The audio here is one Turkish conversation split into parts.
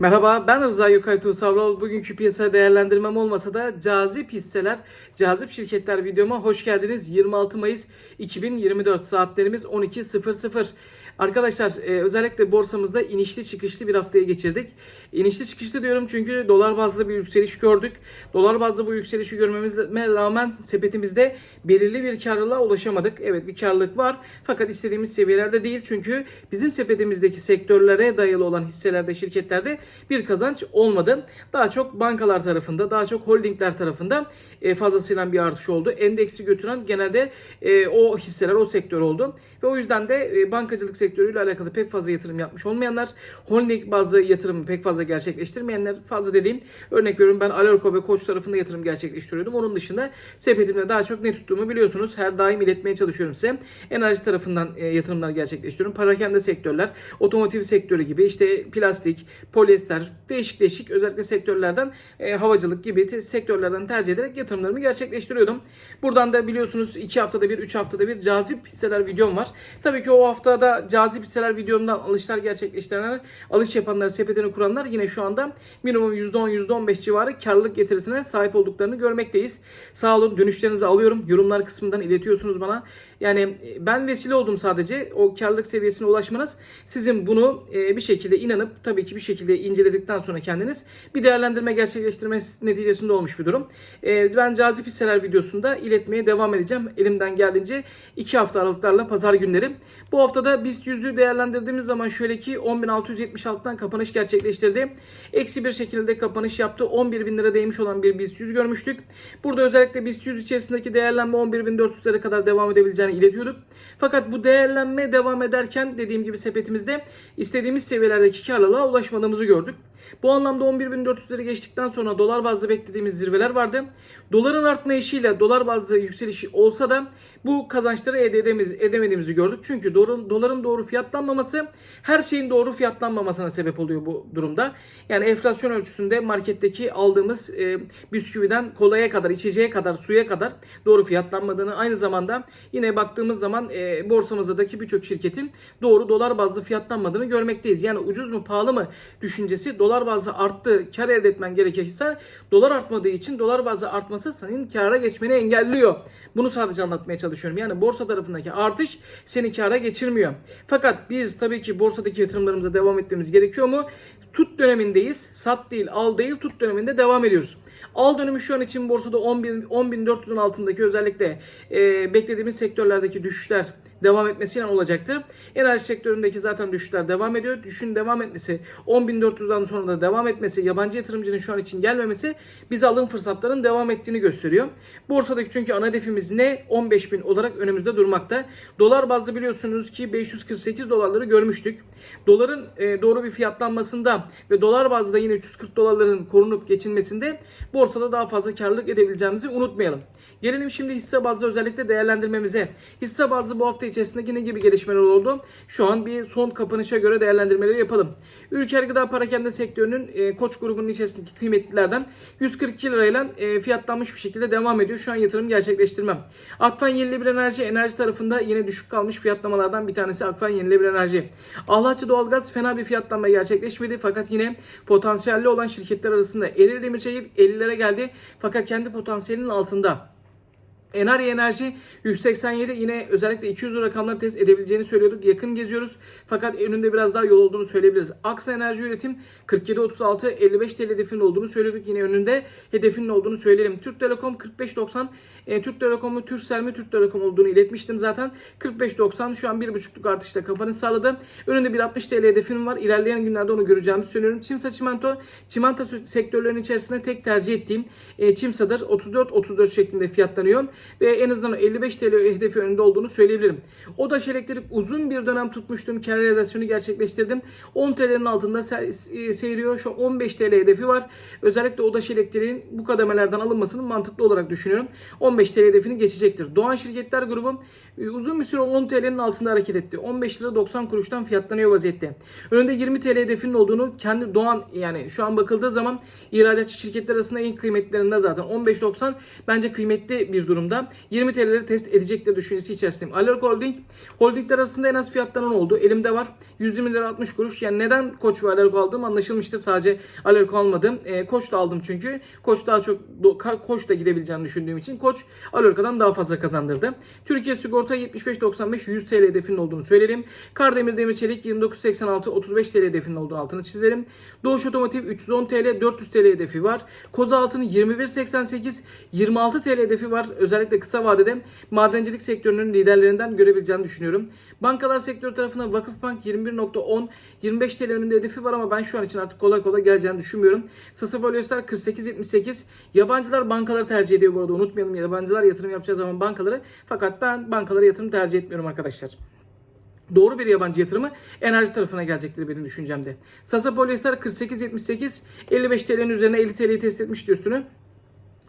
Merhaba ben Rıza Yokay Tuğsavral. Bugünkü piyasa değerlendirmem olmasa da cazip hisseler, cazip şirketler videoma hoş geldiniz. 26 Mayıs 2024 saatlerimiz 12.00. Arkadaşlar e, özellikle borsamızda inişli çıkışlı bir haftaya geçirdik. İnişli çıkışlı diyorum çünkü dolar bazlı bir yükseliş gördük. Dolar bazlı bu yükselişi görmemize rağmen sepetimizde belirli bir karlılığa ulaşamadık. Evet bir karlılık var fakat istediğimiz seviyelerde değil. Çünkü bizim sepetimizdeki sektörlere dayalı olan hisselerde, şirketlerde bir kazanç olmadı. Daha çok bankalar tarafında, daha çok holdingler tarafında e, fazlasıyla bir artış oldu. Endeksi götüren genelde e, o hisseler, o sektör oldu. Ve o yüzden de e, bankacılık sektörüyle alakalı pek fazla yatırım yapmış olmayanlar, holding bazı yatırımı pek fazla gerçekleştirmeyenler, fazla dediğim örnek veriyorum ben Alarko ve Koç tarafında yatırım gerçekleştiriyordum. Onun dışında sepetimde daha çok ne tuttuğumu biliyorsunuz. Her daim iletmeye çalışıyorum size. Enerji tarafından yatırımlar gerçekleştiriyorum. Parakende sektörler, otomotiv sektörü gibi işte plastik, polyester, değişik değişik özellikle sektörlerden havacılık gibi sektörlerden tercih ederek yatırımlarımı gerçekleştiriyordum. Buradan da biliyorsunuz 2 haftada bir, 3 haftada bir cazip hisseler videom var. Tabii ki o haftada cazip hisseler videomdan alışlar gerçekleştirenler, alış yapanlar, sepetini kuranlar yine şu anda minimum %10, %15 civarı karlılık getirisine sahip olduklarını görmekteyiz. Sağ olun dönüşlerinizi alıyorum. Yorumlar kısmından iletiyorsunuz bana. Yani e, ben vesile oldum sadece. O karlılık seviyesine ulaşmanız sizin bunu e, bir şekilde inanıp tabii ki bir şekilde inceledikten sonra kendiniz bir değerlendirme gerçekleştirmesi neticesinde olmuş bir durum. E, Ben cazip hisseler videosunda iletmeye devam edeceğim. Elimden geldiğince 2 hafta aralıklarla pazar günleri. Bu haftada BIST 100'ü değerlendirdiğimiz zaman şöyle ki 10.676'dan kapanış gerçekleştirdi. Eksi bir şekilde kapanış yaptı. 11.000 lira değmiş olan bir BIST 100 görmüştük. Burada özellikle BIST 100 içerisindeki değerlenme 11.400'lere kadar devam edebileceğini iletiyorduk. Fakat bu değerlenme devam ederken dediğim gibi sepetimizde istediğimiz seviyelerdeki karlılığa ulaşmadığımızı gördük. Bu anlamda 11.400'leri geçtikten sonra dolar bazlı beklediğimiz zirveler vardı. Doların artma eşiyle dolar bazlı yükselişi olsa da bu kazançları elde edemiz, edemediğimizi gördük. Çünkü doların, doların doğru fiyatlanmaması her şeyin doğru fiyatlanmamasına sebep oluyor bu durumda. Yani enflasyon ölçüsünde marketteki aldığımız e, bisküviden kolaya kadar, içeceğe kadar, suya kadar doğru fiyatlanmadığını aynı zamanda yine baktığımız zaman e, borsamızdaki birçok şirketin doğru dolar bazlı fiyatlanmadığını görmekteyiz. Yani ucuz mu pahalı mı düşüncesi dolar bazlı arttı, kar elde etmen gerekirse dolar artmadığı için dolar bazlı artması senin kâra geçmeni engelliyor. Bunu sadece anlatmaya çalışıyorum. Yani borsa tarafındaki artış seni kâra geçirmiyor. Fakat biz tabii ki borsadaki yatırımlarımıza devam etmemiz gerekiyor mu? Tut dönemindeyiz. Sat değil, al değil, tut döneminde devam ediyoruz. Al dönemi şu an için borsada 10.000 10.400'ün altındaki özellikle e, beklediğimiz sektörlerdeki düşüşler devam etmesiyle olacaktır. Enerji sektöründeki zaten düşüşler devam ediyor. Düşün devam etmesi, 10.400'den sonra da devam etmesi, yabancı yatırımcının şu an için gelmemesi bize alım fırsatlarının devam ettiğini gösteriyor. Borsadaki çünkü ana hedefimiz ne? 15.000 olarak önümüzde durmakta. Dolar bazlı biliyorsunuz ki 548 dolarları görmüştük. Doların e, doğru bir fiyatlanmasında ve dolar bazlı da yine 340 dolarların korunup geçilmesinde borsada daha fazla karlılık edebileceğimizi unutmayalım. Gelelim şimdi hisse bazlı özellikle değerlendirmemize. Hisse bazlı bu hafta içerisinde yine gibi gelişmeler oldu. Şu an bir son kapanışa göre değerlendirmeleri yapalım. Ülker Gıda Parakende sektörünün e, Koç grubunun içerisindeki kıymetlilerden 142 lirayla e, fiyatlanmış bir şekilde devam ediyor. Şu an yatırım gerçekleştirmem. Akfen Yenilebilir Enerji enerji tarafında yine düşük kalmış fiyatlamalardan bir tanesi Akfen Yenilebilir Enerji. Ahlatçı Doğalgaz fena bir fiyatlanma gerçekleşmedi fakat yine potansiyelli olan şirketler arasında Ereğli Demirçayır 50'lere geldi fakat kendi potansiyelinin altında. Enarya Enerji 187 yine özellikle 200 lira rakamları test edebileceğini söylüyorduk. Yakın geziyoruz. Fakat önünde biraz daha yol olduğunu söyleyebiliriz. Aksa Enerji Üretim 47.36 55 TL hedefinin olduğunu söylüyorduk. Yine önünde hedefinin olduğunu söyleyelim. Türk Telekom 45.90 e, Türk Telekom'u Türksel mi Türk Telekom olduğunu iletmiştim zaten. 45.90 şu an 1.5'luk artışla kapanış sağladı. Önünde bir 60 TL hedefim var. İlerleyen günlerde onu göreceğimizi söylüyorum. Çimsa Çimento çimento sektörlerinin içerisinde tek tercih ettiğim e, Çimsa'dır. 34-34 şeklinde fiyatlanıyor ve en azından 55 TL hedefi önünde olduğunu söyleyebilirim. Odaş Elektrik uzun bir dönem tutmuştum. Kar realizasyonu gerçekleştirdim. 10 TL'nin altında e, seyiriyor. Şu an 15 TL hedefi var. Özellikle Odaş Elektrik'in bu kademelerden alınmasının mantıklı olarak düşünüyorum. 15 TL hedefini geçecektir. Doğan Şirketler Grubu e, uzun bir süre 10 TL'nin altında hareket etti. 15 lira 90 kuruştan fiyatlanıyor vaziyette. Önünde 20 TL hedefinin olduğunu kendi Doğan yani şu an bakıldığı zaman ihracatçı şirketler arasında en kıymetlerinde zaten 15.90 bence kıymetli bir durumda. Olduğunda 20 TL'leri test edecektir düşüncesi içerisindeyim. Alert Holding, holdingler arasında en az fiyatlanan oldu. Elimde var. 120 lira 60 kuruş. Yani neden Koç ve Alert aldım anlaşılmıştır. Sadece Alert almadım. E, Koç da aldım çünkü. Koç daha çok Koç da gidebileceğini düşündüğüm için Koç Alert'dan daha fazla kazandırdı. Türkiye Sigorta 75.95 100 TL hedefinin olduğunu söyleyelim. Kardemir Demir Çelik 29.86 35 TL hedefinin olduğunu altını çizelim. Doğuş Otomotiv 310 TL 400 TL hedefi var. Koza Altın 21.88 26 TL hedefi var. Özellikle kısa vadede madencilik sektörünün liderlerinden görebileceğini düşünüyorum. Bankalar sektörü tarafından Vakıfbank 21.10 25 TL önünde hedefi var ama ben şu an için artık kolay kolay geleceğini düşünmüyorum. Sasa Polyester 48.78 Yabancılar bankaları tercih ediyor bu arada unutmayalım. Yabancılar yatırım yapacağı zaman bankaları fakat ben bankalara yatırım tercih etmiyorum arkadaşlar. Doğru bir yabancı yatırımı enerji tarafına gelecektir benim düşüncemde. Sasa Polyester 48.78 55 TL'nin üzerine 50 TL'yi test etmişti üstünü.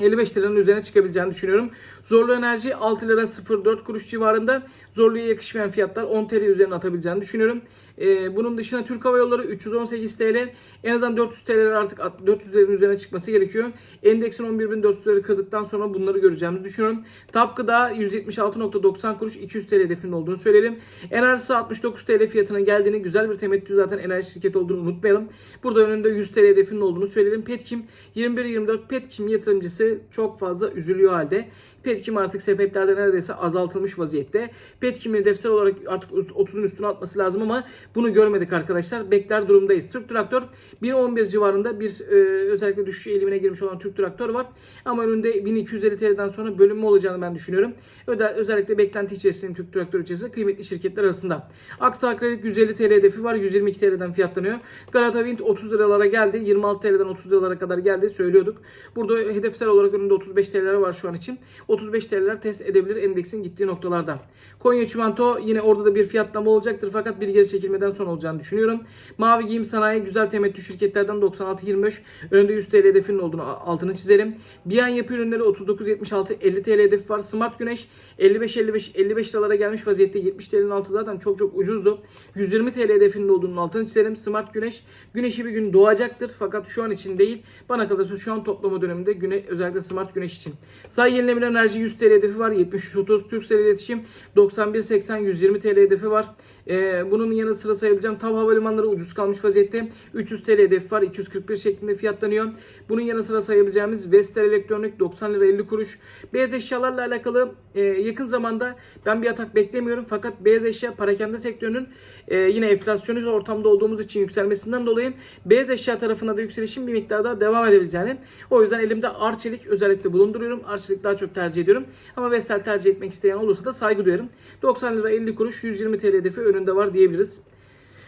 55 liranın üzerine çıkabileceğini düşünüyorum. Zorlu Enerji 6 lira 04 kuruş civarında. Zorlu'ya yakışmayan fiyatlar 10 TL üzerine atabileceğini düşünüyorum. Ee, bunun dışında Türk Hava Yolları 318 TL. En azından 400 TL'ler artık 400'lerin üzerine çıkması gerekiyor. Endeksin 11.400'leri kırdıktan sonra bunları göreceğimizi düşünüyorum. TAP Gıda 176.90 kuruş 200 TL hedefinin olduğunu söyleyelim. Enerjisi 69 TL fiyatına geldiğini güzel bir temettü zaten enerji şirketi olduğunu unutmayalım. Burada önünde 100 TL hedefinin olduğunu söyleyelim. Petkim 21-24 Petkim yatırımcısı çok fazla üzülüyor halde. Petkim artık sepetlerde neredeyse azaltılmış vaziyette. Petkim'in hedefsel olarak artık 30'un üstüne atması lazım ama bunu görmedik arkadaşlar. Bekler durumdayız. Türk Traktör 1011 civarında bir e, özellikle düşüş eğilimine girmiş olan Türk Traktör var. Ama önünde 1250 TL'den sonra bölünme olacağını ben düşünüyorum. Öde, özellikle beklenti içerisinde Türk Traktör içerisinde kıymetli şirketler arasında. Aksa Kredi 150 TL hedefi var. 122 TL'den fiyatlanıyor. Galata Wind 30 liralara geldi. 26 TL'den 30 liralara kadar geldi. Söylüyorduk. Burada hedefsel olarak önünde 35 TL'ler var şu an için. 35 TL'ler test edebilir endeksin gittiği noktalarda. Konya Çimento yine orada da bir fiyatlama olacaktır fakat bir geri çekilmeden sonra olacağını düşünüyorum. Mavi Giyim Sanayi güzel temettü şirketlerden 96.25 önünde 100 TL hedefinin olduğunu altını çizelim. Biyan Yapı Ürünleri 39.76 50 TL hedefi var. Smart Güneş 55-55 55 liralara gelmiş vaziyette 70 TL'nin altı zaten çok çok ucuzdu. 120 TL hedefinin olduğunu altını çizelim. Smart Güneş güneşi bir gün doğacaktır fakat şu an için değil. Bana kalırsa şu an toplama döneminde güne, özellikle Smart Güneş için. Say Yenilebilir Enerji 100 TL hedefi var. 73.30 Turkcell iletişim 91.80 120 TL hedefi var. Ee, bunun yanı sıra sayabileceğim TAV Havalimanları ucuz kalmış vaziyette. 300 TL hedefi var. 241 şeklinde fiyatlanıyor. Bunun yanı sıra sayabileceğimiz Vestel Elektronik 90 lira 50 kuruş. Beyaz eşyalarla alakalı e, yakın zamanda ben bir atak beklemiyorum. Fakat beyaz eşya parakende sektörünün e, yine enflasyonist ortamda olduğumuz için yükselmesinden dolayı beyaz eşya tarafına da yükselişin bir miktar daha devam edebileceğini. O yüzden elimde Arçelik özellikle bulunduruyorum. Arçelik daha çok tercih ediyorum. Ama Vestel tercih etmek isteyen olursa da saygı duyarım. 90 lira 50 kuruş 120 TL hedefi önünde var diyebiliriz.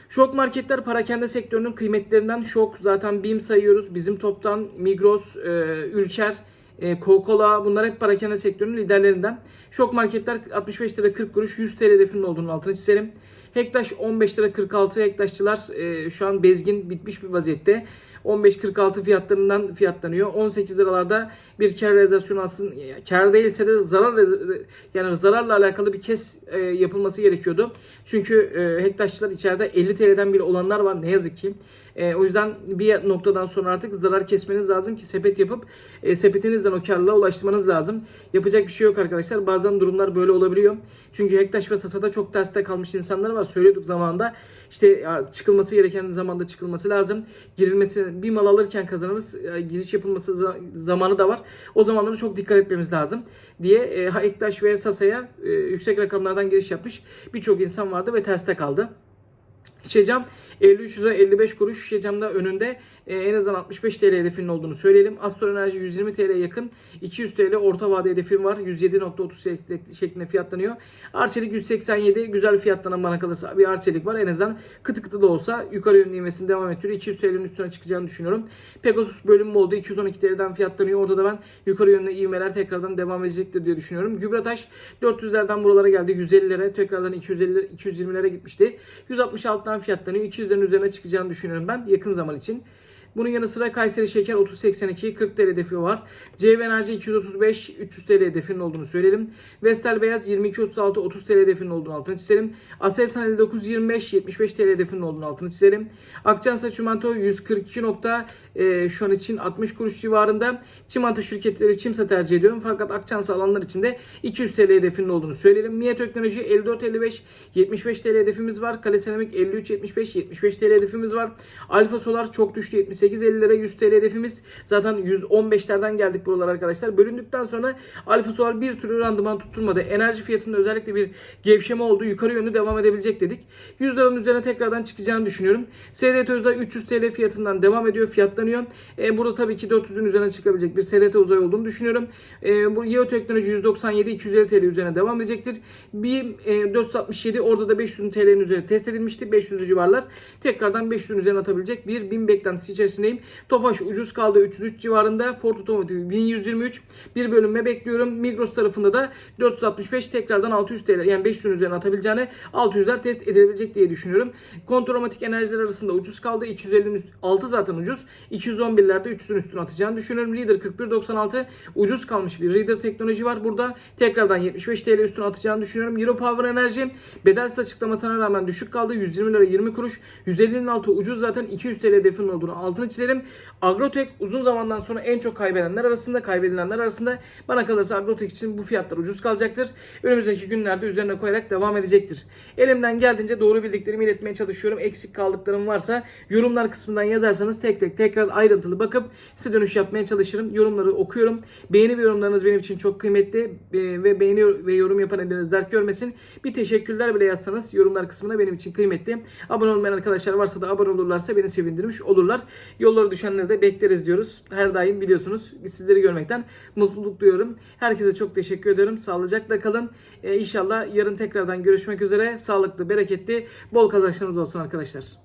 Şok marketler parakende sektörünün kıymetlerinden şok. Zaten BİM sayıyoruz. Bizim toptan Migros, e, Ülker, e, Coca-Cola bunlar hep parakende sektörünün liderlerinden. Şok marketler 65 lira 40 kuruş 100 TL hedefinin olduğunu altına çizelim. Hektaş 15 lira 46 hektaşçılar e, şu an bezgin bitmiş bir vaziyette. 15.46 fiyatlarından fiyatlanıyor. 18 liralarda bir kar realizasyonu aslında kar değilse de zarar yani zararla alakalı bir kes e, yapılması gerekiyordu. Çünkü e, hektaşçılar içeride 50 TL'den bile olanlar var ne yazık ki. E, o yüzden bir noktadan sonra artık zarar kesmeniz lazım ki sepet yapıp e, sepetinizden o karlılığa ulaştırmanız lazım. Yapacak bir şey yok arkadaşlar. Bazen durumlar böyle olabiliyor. Çünkü Hektaş ve Sasa'da çok terste kalmış insanlar var. Söylüyorduk zamanında. İşte çıkılması gereken zamanda çıkılması lazım. Girilmesi bir mal alırken kazanırız. Giriş yapılması za- zamanı da var. O zamanlara çok dikkat etmemiz lazım diye e, Hektaş ve Sasa'ya e, yüksek rakamlardan giriş yapmış birçok insan vardı ve terste kaldı. Şişecam 53 lira 55 kuruş. Şişecam'da önünde e, en azından 65 TL hedefinin olduğunu söyleyelim. Astro Enerji 120 TL yakın. 200 TL orta vade hedefim var. 107.30 şeklinde fiyatlanıyor. Arçelik 187 güzel fiyatlanan bana kalırsa bir Arçelik var. En azından kıtı kıtı da olsa yukarı yönlü ivmesini devam ettiriyor. 200 TL'nin üstüne çıkacağını düşünüyorum. Pegasus bölümü oldu. 212 TL'den fiyatlanıyor. Orada da ben yukarı yönlü ivmeler tekrardan devam edecektir diye düşünüyorum. Gübrataş 400'lerden buralara geldi. 150'lere tekrardan 250 220'lere gitmişti. 166'dan fiyatlanıyor. 200'lerin üzerine çıkacağını düşünüyorum ben yakın zaman için. Bunun yanı sıra Kayseri Şeker 30.82 40 TL hedefi var. CV Enerji 235 300 TL hedefinin olduğunu söyleyelim. Vestel Beyaz 22.36 30 TL hedefinin olduğunu altını çizelim. Aselsan 59.25 75 TL hedefinin olduğunu altını çizelim. Akçansa Çimento 142. Nokta, e, şu an için 60 kuruş civarında. Çimento şirketleri Çimsa tercih ediyorum. Fakat Akçansa alanlar için de 200 TL hedefinin olduğunu söyleyelim. Miye Teknoloji 54.55 75 TL hedefimiz var. Kale Seramik 53.75 75 TL hedefimiz var. Alfa Solar çok düştü 78 48.50'lere 100 TL hedefimiz. Zaten 115'lerden geldik buralara arkadaşlar. Bölündükten sonra Alfa Solar bir türlü randıman tutturmadı. Enerji fiyatında özellikle bir gevşeme oldu. Yukarı yönlü devam edebilecek dedik. 100 liranın üzerine tekrardan çıkacağını düşünüyorum. SDT Uzay 300 TL fiyatından devam ediyor. Fiyatlanıyor. E, burada tabii ki 400'ün üzerine çıkabilecek bir SDT Uzay olduğunu düşünüyorum. E, bu Yeo Teknoloji 197-250 TL üzerine devam edecektir. Bir e, 467 orada da 500 TL'nin üzeri test edilmişti. 500 civarlar tekrardan 500'ün üzerine atabilecek bir bin beklentisi içerisinde içerisindeyim. Tofaş ucuz kaldı 303 civarında. Ford Otomotiv 1123. Bir bölünme bekliyorum. Migros tarafında da 465 tekrardan 600 TL yani 500'ün üzerine atabileceğini 600'ler test edilebilecek diye düşünüyorum. Kontromatik enerjiler arasında ucuz kaldı. 250'nin üst, altı zaten ucuz. 211'lerde 300'ün üstüne atacağını düşünüyorum. Leader 4196 ucuz kalmış bir Reader teknoloji var burada. Tekrardan 75 TL üstüne atacağını düşünüyorum. Euro Power Enerji bedelsiz açıklamasına rağmen düşük kaldı. 120 lira 20 kuruş. 150'nin altı ucuz zaten 200 TL hedefinin olduğunu altını çizelim. Agrotek uzun zamandan sonra en çok kaybedenler arasında, kaybedilenler arasında. Bana kalırsa Agrotek için bu fiyatlar ucuz kalacaktır. Önümüzdeki günlerde üzerine koyarak devam edecektir. Elimden geldiğince doğru bildiklerimi iletmeye çalışıyorum. Eksik kaldıklarım varsa yorumlar kısmından yazarsanız tek tek tekrar ayrıntılı bakıp size dönüş yapmaya çalışırım. Yorumları okuyorum. Beğeni ve yorumlarınız benim için çok kıymetli ve beğeni ve yorum yapan elleriniz dert görmesin. Bir teşekkürler bile yazsanız yorumlar kısmına benim için kıymetli. Abone olmayan arkadaşlar varsa da abone olurlarsa beni sevindirmiş olurlar. Yolları düşenleri de bekleriz diyoruz. Her daim biliyorsunuz sizleri görmekten mutluluk duyuyorum. Herkese çok teşekkür ediyorum. Sağlıcakla kalın. Ee, inşallah yarın tekrardan görüşmek üzere. Sağlıklı, bereketli, bol kazançlarınız olsun arkadaşlar.